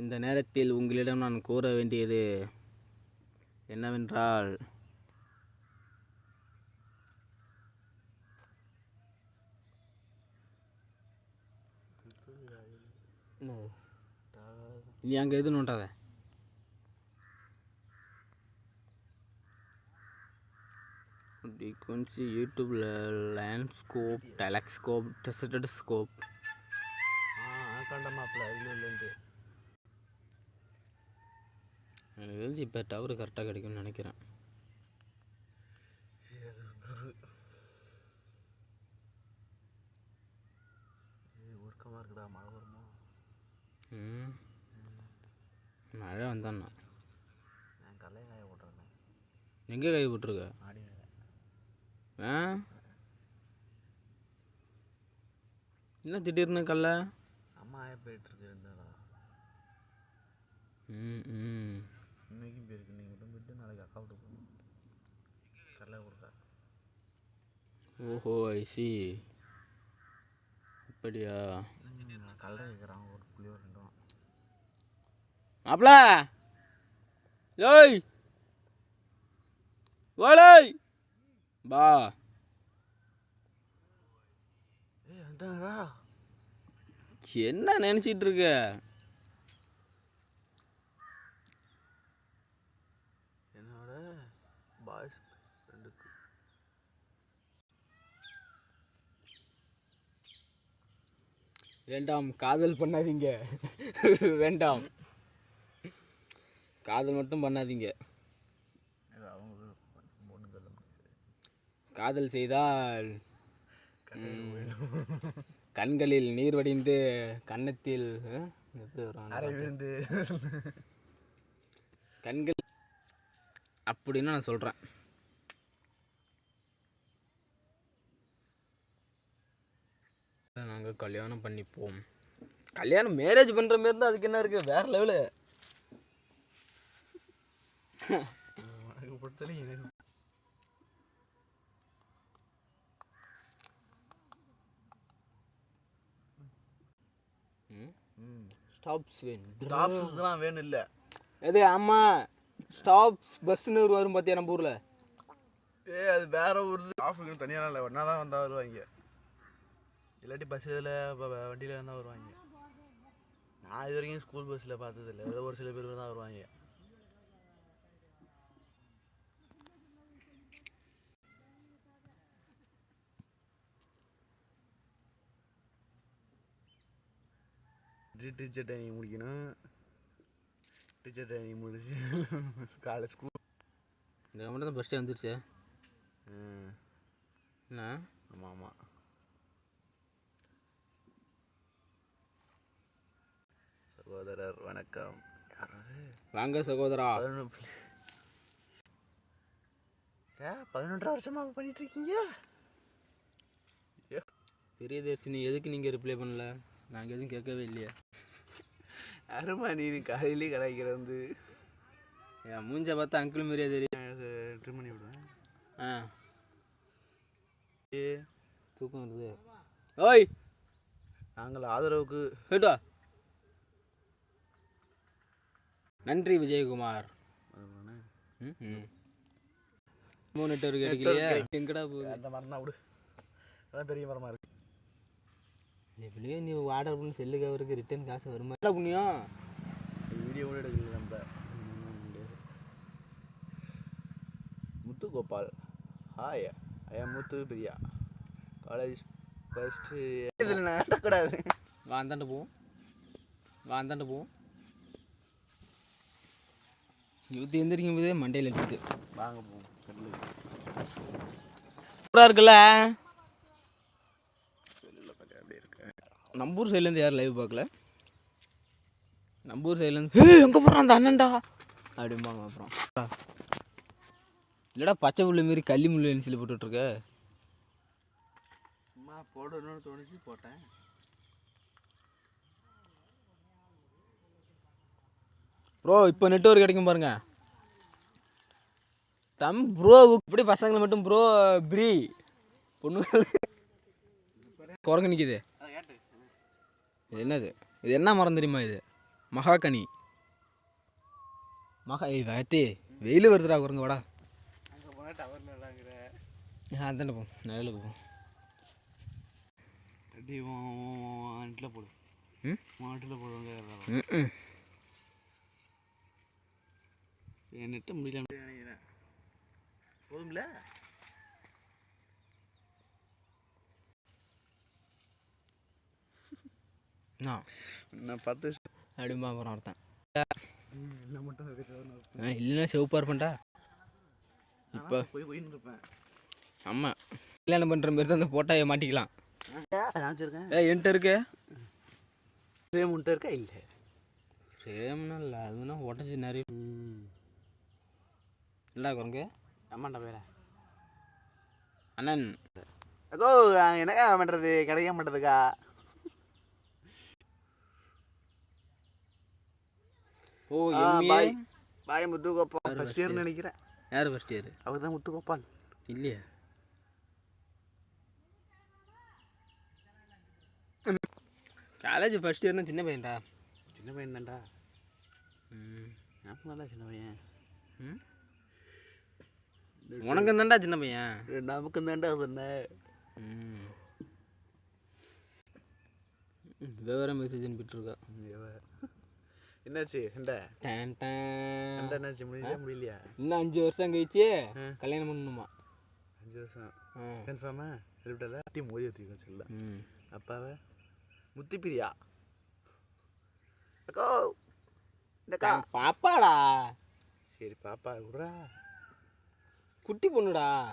இந்த நேரத்தில் உங்களிடம் நான் கூற வேண்டியது என்னவென்றால் நீ அங்கே எது நோண்டாத. ஃப்ரீக்வன்சி யூடியூப்பில் லேண்ட்ஸ்கோப் டெலக்ஸ்கோப் டெசட்டட் ஸ்கோப் ஆ கண்ட இல்லை எனக்கு தெரிஞ்சு இப்போ டவர் கரெக்டாக கிடைக்கும்னு நினைக்கிறேன். உருக்கமாக இருக்குதா மழை வருமோ? ம். மழை வந்தான்னா? நான் கல்லை காய போட்டுறேன் எங்கே கை போட்டிருக்க? ஆ? என்ன திடீர்னு கல்ல? அம்மா ஆய போயிட்டுருக்கு இருந்தாடா ம் ம். இன்னைக்கும் போயிருக்கு நீங்கள் மட்டும் போயிட்டு நாளைக்கு அக்கா விட்டு போகணும். கடலை கொடுக்க. ஓஹோ ஐசி அப்படியா? நான் கடலை கேட்குறான். ஒரு புள்ளியோ ரெண்டும் மாப்ள ஏய் ஓலை பா என்ன நினச்சிட்டு இருக்க? வேண்டாம் காதல் பண்ணாதீங்க. வேண்டாம். காதல் மட்டும் பண்ணாதீங்க. காதல் செய்தால் கண்களில் நீர் வடிந்து கன்னத்தில் விழுந்து. கண்கள் அப்படின்னு நான் சொல்கிறேன் நாங்கள் கல்யாணம் பண்ணிப்போம். கல்யாணம் மேரேஜ் பண்ணுற மாரி தான் அதுக்கு என்ன இருக்குது வேற லெவலு உனக்கு பொறுத்தவரைக்கும் எனக்கு ம் ஸ்டாப் ஸ்வின் ஸ்டாப்ஸுக்குலாம் வேணும் இல்லை. எது ஆமாம் ஸ்டாப்ஸ் பஸ்ஸுன்னு ஒரு வரும் பார்த்தியா நம்ம ஊரில்? ஏ அது வேற ஒரு ஸ்டாஃபுக்கு தனியாக இல்லை ஒன்றா தான் வந்தால் வருவாங்க. இல்லாட்டி பஸ்ஸில் வண்டியில் இருந்தால் வருவாங்க. நான் இது வரைக்கும் ஸ்கூல் பஸ்ஸில் பார்த்ததில்ல. ஏதோ ஒரு சில பேர் தான் வருவாங்க. டீச்சர் ட்ரைனிங் முடிக்கணும். டீச்சர் ட்ரைனிங் முடிச்சு காலேஜ் ஸ்கூல் இந்த மட்டும் தான் ஃபஸ்ட்டே வந்துருச்சு. என்ன? ஆமாம் ஆமாம் சகோதரர் வணக்கம். வாங்க சகோதரா. பதினொன்றரை வருஷமாக பண்ணிட்டு இருக்கீங்க பெரியதர்ஷினி எதுக்கு நீங்கள் ரிப்ளை பண்ணல? நாங்கள் எதுவும் கேட்கவே இல்லையே. அருமா நீ? காலையிலே கலாய்க்கிற வந்து என் மூஞ்ச பார்த்தா அங்கிள் மாதிரியே தெரியும் ட்ரிம் பண்ணி விடுவேன். ஆ. ஏ. தூக்கம் வருது. ஓய்! நாங்கள் ஆதரவுக்கு போயிட்டு வா நன்றி விஜயகுமார். ம் ம். மூணு நெட்வொர்க் கிடைக்கலையே எங்கடா போகுது? அந்த மரம் விடு. அதான் பெரிய மரமாக இருக்கு. எப்படியோ நீ ஆர்டர் பண்ணி செல்லு கவருக்கு ரிட்டர்ன் காசு வருமா? என்ன புண்ணியம் வீடியோ கூட எடுக்கல நம்ம. முத்து கோபால் ஹாய் ஐயா முத்து பிரியா. காலேஜ் ஃபஸ்ட்டு இதில் நடக்கூடாது வா அந்தாண்ட போவோம். வா அந்தாண்ட போவோம். யூத்து எந்திரிக்கும் போதே மண்டையில் எடுத்து வாங்க செல்லு சூப்பராக இருக்குல்ல? நம்பூர் சைட்லேருந்து யாரும் லைவ் பார்க்கல. நம்பூர் சைட்லேருந்து எங்கே போகிறான் அந்த அண்ணன்டா? அப்படிம்பாங்க அப்புறம். இல்லைடா பச்சை புல்லு மாரி கள்ளி முள்ளு என்சில் போட்டுட்ருக்க சும்மா போடணும்னு தோணுச்சு போட்டேன். ப்ரோ இப்போ நெட்ஒர்க் கிடைக்கும் பாருங்க தம் ப்ரோ இப்படி பசங்களை மட்டும் ப்ரோ ப்ரீ பொண்ணுங்கள் குரங்கு நிற்கிது இது என்னது இது என்ன மரம் தெரியுமா இது மகாகனி மகா வாத்தி வெயில் வருதுடா குரங்கு வாடா அங்கே போனால் டவர் அதாண்ட போ நிழலுக்கு போ அடி அண்டில் போடு மாட்டில் போடுவாங்க ம் ம் என் நெட்டு முடியல நினைக்கிறேன் போதும்ல? நான் நான் பத்து அப்படிம்பா அப்புறம் ஒருத்தன் என்ன மட்டும் ஆ இல்லைன்னா செவப்பாக இருப்பேன்டா இப்போ போய் போயின்னு இருப்பேன். ஆமாம் கல்யாணம் பண்ணுற மாதிரி தான் அந்த போட்டாயை மாட்டிக்கலாம். நான் வச்சுருக்கேன். ஏ என்கிட்ட இருக்கு? ஃப்ரேம் உன்ட்ட இருக்கா? இல்லை. சேம்னா இல்லை அதுனா உடச்சி நிறைய ம் இல்லை குரங்கு அம்மாண்டா பேர. அண்ணன். அக்கோ என்னக்கா பண்ணுறது கிடைக்க மாட்டேதுக்கா ஓ பாய். பாய் முத்துகோபால். ஃபஸ்ட் இயர் நினைக்கிறேன். யார் ஃபஸ்ட் இயர் அவர் தான் முத்துகோபால். இல்லையா. காலேஜ் ஃபஸ்ட் இயர்னா சின்ன பையன்டா. சின்ன பையன் தான்டா ம். ஞாபகம் தான் சின்ன பையன். ம்? உனக்கு தான்டா சின்ன பையன். நமக்கு தான்டா சொன்னேன் ம். விவரம் மெசேஜ் அனுப்பிட்டுருக்கா. என்னாச்சு என்னாச்சு முடியல முடியலையா? இன்னும் அஞ்சு வருஷம் கழிச்சு கல்யாணம் பண்ணணுமா? அஞ்சு வருஷம். கன்ஃபார்மா சொல்லிவிட்டல டீ மோதி வச்சுக்கோ சொல்ல அப்பாவை? முத்திப்பிரியா? அக்கோ பாப்பாடா. சரி பாப்பா விட்றா. குட்டி பொண்ணுடா.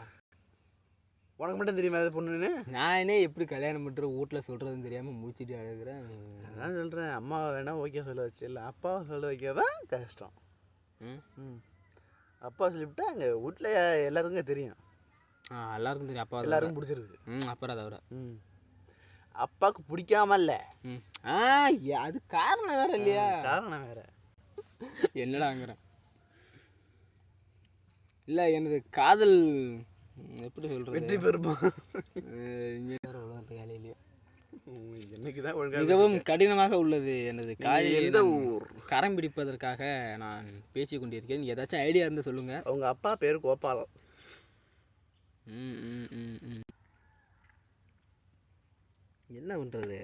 உனக்கு மட்டும் தெரியுமா அது பொண்ணுன்னு? நானே எப்படி கல்யாணம் பண்ணுற வீட்டில் சொல்கிறதுன்னு தெரியாமல் முடிச்சிட்டு அழுகிறேன். அதான் சொல்கிறேன் அம்மாவை வேணா ஓகே சொல்ல வச்சு. இல்லை அப்பாவை சொல்ல வைக்கதான் கஷ்டம். ம். ம். அப்பா சொல்லிவிட்டா அங்கே வீட்டில் எல்லாருக்கும் தெரியும். ஆ எல்லாருக்கும் தெரியும். அப்பா எல்லாருக்கும் பிடிச்சிருக்கு. ம் அப்புறம் அதை விட ம். அப்பாவுக்கு பிடிக்காம இல்லை. ம். ஆ அது காரணம் வேற இல்லையா? காரணம் வேற. என்னடாங்கிறேன். இல்லை எனது காதல் எப்படி சொல்கிறது வெற்றி பெறுமா? என்னைக்கு தான் மிகவும் கடினமாக உள்ளது எனது ஊர்? கரம் பிடிப்பதற்காக நான் பேசிக் கொண்டிருக்கேன் ஏதாச்சும் ஐடியா இருந்தால் சொல்லுங்கள் அவங்க அப்பா பேர் கோபாலம் ம் ம் ம் ம். என்ன பண்ணுறது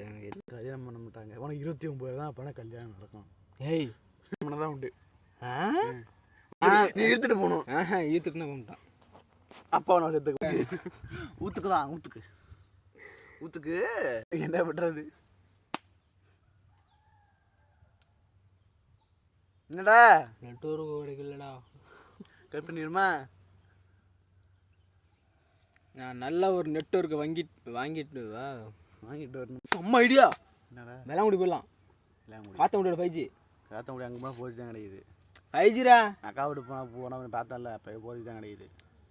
கல்யாணம் பண்ண மாட்டாங்க. உனக்கு இருபத்தி ஒம்பது தான் அப்போனா கல்யாணம் நடக்கும்? ஏய். தான் உண்டு. ஆ? நீ எடுத்துட்டு போகணும். ஈத்துக்குன்னு கும்பிட்டான். அப்பா நான் எடுத்துக்கு. ஊத்துக்கு தான் ஊத்துக்கு. ஊத்துக்கு. என்ன பண்ணுறது என்னடா? நெட்ஒர்க் கிடைக்கலடா கட் பண்ணிடுமா? நான் நல்ல ஒரு நெட்ஒர்க்கை வாங்கிட்டு வாங்கிட்டு வா. வாங்கிட்டு வரணும். செம்ம ஐடியா என்னடா? வெளாங்குடி போயிடலாம். பார்த்த முடியாது ஃபைவ் ஜி காத்த முடியும் அங்கே போனால் போச்சு தான் கிடைக்குது. ஃபைவ் ஜிரா அக்கா விட்டு போனால் போனால் பார்த்தேன்ல அப்போ போச்சு தான் கிடைக்குது.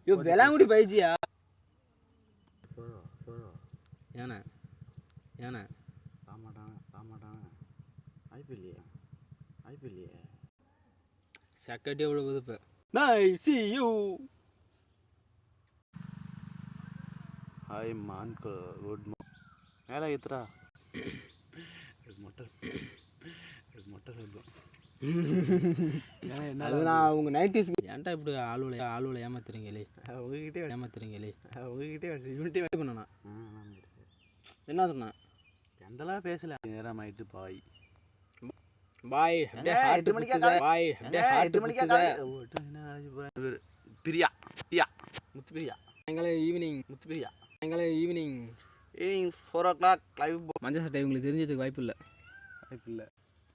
ஐயோ வெளாங்குடி ஃபைவ் ஜியா சொல்லுவா சொல்லுவா ஏண்ணா ஏண்ணா பாமாட்டான் பாமாட்டான் வாய்ப்பு இல்லையே வாய்ப்பு இல்லையே. சக்கட்டி எவ்வளோ போகுது இப்போ நான் சி யூ ஹாய் மான்கு குட் மேலே ஏத்துறா மொட்டை மொட்டை நான் உங்கள் நைன்டிஸ்க்கு ஏன்டா இப்படி ஆளுவலை ஆளுவலை ஏமாத்துறீங்களே? உங்ககிட்டே ஏமாத்துறீங்களே? உங்ககிட்டே யூனிட்டே இது பண்ணண்ணா என்ன சொன்னேன் எந்தெல்லாம் பேசல? நேரம் ஆயிட்டு பாய் பாய் எட்டு மணிக்கா பாய் எட்டு மணிக்கா பிரியா பிரியா முத்து பிரியா சாயங்காலம் ஈவினிங் முத்து பிரியா சாயங்காலம் evening evening four o'clock live மஞ்சள் சட்டை உங்களுக்கு தெரிஞ்சதுக்கு வாய்ப்பு இல்லை. வாய்ப்பு இல்லை.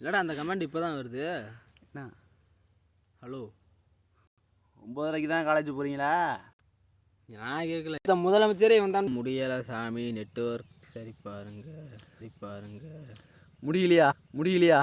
இல்லைடா அந்த கமெண்ட் இப்போ தான் வருது. என்ன? ஹலோ. ஒம்பதரைக்கு தான் காலேஜ் போகிறீங்களா நான் கேட்கல இந்த முதலமைச்சரே வந்தான் முடியலை சாமி நெட்வொர்க் சரி பாருங்க சரி பாருங்க. முடியலையா? முடியலையா?